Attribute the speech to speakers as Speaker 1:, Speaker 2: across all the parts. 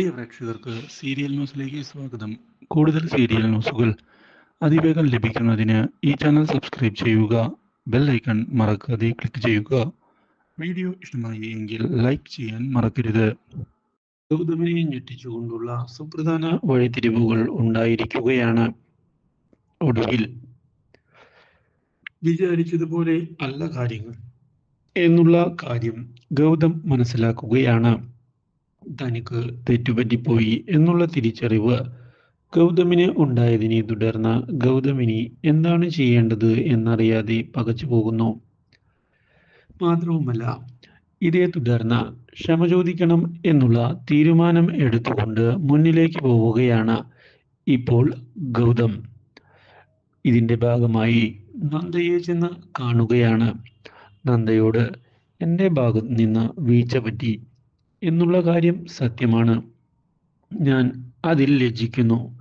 Speaker 1: പ്രിയ പ്രേക്ഷകർക്ക് സീരിയൽ ന്യൂസിലേക്ക് സ്വാഗതം. കൂടുതൽ സീരിയൽ ന്യൂസുകൾ അതിവേഗം ലഭിക്കുന്നതിന് ഈ ചാനൽ സബ്സ്ക്രൈബ് ചെയ്യുക ബെൽ ഐക്കൺ മറക്കാതെ ക്ലിക്ക് ചെയ്യുക. വീഡിയോ ഇഷ്ടമായി എങ്കിൽ ലൈക്ക് ചെയ്യാൻ മറക്കരുത്. ഗൗതമിനെ ഞെട്ടിച്ചുകൊണ്ടുള്ള സുപ്രധാന വഴിത്തിരിവുകൾ ഉണ്ടായിരിക്കുകയാണ് ഒടുവിൽ. വിചാരിച്ചതുപോലെ അല്ല കാര്യങ്ങൾ എന്നുള്ള കാര്യം ഗൗതം മനസ്സിലാക്കുകയാണ്. തനിക്ക് തെറ്റുപറ്റിപ്പോയി എന്നുള്ള തിരിച്ചറിവ് ഗൗതമിന് ഉണ്ടായതിനെ തുടർന്ന് ഗൗതമിനി എന്താണ് ചെയ്യേണ്ടത് എന്നറിയാതെ പകച്ചു പോകുന്നു. മാത്രവുമല്ല ഇതേ തുടർന്ന് ക്ഷമ ചോദിക്കണം എന്നുള്ള തീരുമാനം എടുത്തുകൊണ്ട് മുന്നിലേക്ക് പോവുകയാണ് ഇപ്പോൾ ഗൗതം. ഇതിന്റെ ഭാഗമായി നന്ദയെ ചെന്ന് കാണുകയാണ്. നന്ദയോട് എന്റെ ഭാഗത്ത് നിന്ന് വീഴ്ച പറ്റി. എന്നുള്ള കാര്യം സത്യമാണ്. ഞാൻ അതിൽ ലജ്ജിക്കുന്നു.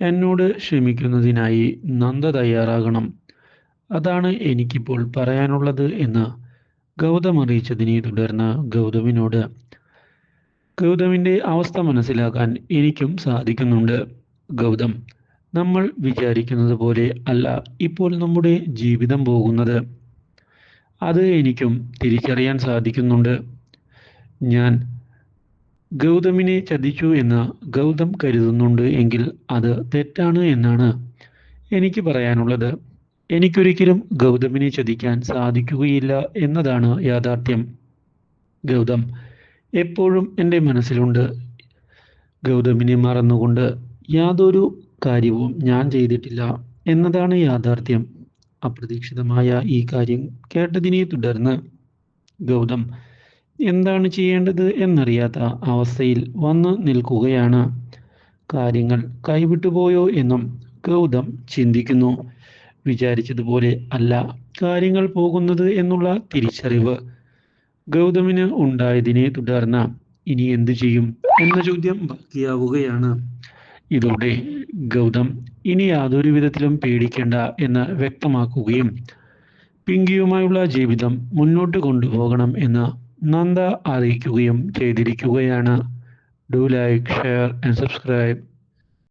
Speaker 1: എന്നോട് ക്ഷമിക്കുന്നതിനായി നന്ദ തയ്യാറാകണം. അതാണ് എനിക്കിപ്പോൾ പറയാനുള്ളത് എന്ന് ഗൗതം അറിയിച്ചതിനെ തുടർന്ന് ഗൗതമിനോട് ഗൗതമിന്റെ അവസ്ഥ മനസ്സിലാക്കാൻ എനിക്കും സാധിക്കുന്നുണ്ട്. ഗൗതം നമ്മൾ വിചാരിക്കുന്നത് പോലെ അല്ല ഇപ്പോൾ നമ്മുടെ ജീവിതം പോകുന്നത്. അത് എനിക്കും തിരിച്ചറിയാൻ സാധിക്കുന്നുണ്ട്. ഞാൻ ഗൗതമിനെ ചതിച്ചു എന്ന് ഗൗതം കരുതുന്നുണ്ട് എങ്കിൽ അത് തെറ്റാണ് എന്നാണ് എനിക്ക് പറയാനുള്ളത്. എനിക്കൊരിക്കലും ഗൗതമിനെ ചതിക്കാൻ സാധിക്കുകയില്ല എന്നതാണ് യാഥാർത്ഥ്യം. ഗൗതം എപ്പോഴും എന്റെ മനസ്സിലുണ്ട്. ഗൗതമിനെ മറന്നുകൊണ്ട് യാതൊരു കാര്യവും ഞാൻ ചെയ്തിട്ടില്ല എന്നതാണ് യാഥാർത്ഥ്യം. അപ്രതീക്ഷിതമായ ഈ കാര്യം കേട്ടതിനെ തുടർന്ന് ഗൗതം എന്താണ് ചെയ്യേണ്ടത് എന്നറിയാത്ത അവസ്ഥയിൽ വന്നു നിൽക്കുകയാണ്. കാര്യങ്ങൾ കൈവിട്ടുപോയോ എന്നും ഗൗതം ചിന്തിക്കുന്നു. വിചാരിച്ചതുപോലെ അല്ല കാര്യങ്ങൾ പോകുന്നത് എന്നുള്ള തിരിച്ചറിവ്. ഗൗതമിന് ഉണ്ടായതിനെ തുടർന്ന് ഇനി എന്തു ചെയ്യും എന്ന ചോദ്യം ബാക്കിയാവുകയാണ്. ഇതോടെ ഗൗതം ഇനി യാതൊരു വിധത്തിലും പേടിക്കേണ്ട എന്ന് വ്യക്തമാക്കുകയും പിങ്കിയുമായുള്ള ജീവിതം മുന്നോട്ട് കൊണ്ടുപോകണം എന്ന് നന്ദ അറിയിക്കുകയും ചെയ്തിരിക്കുകയാണ്. Do like share and subscribe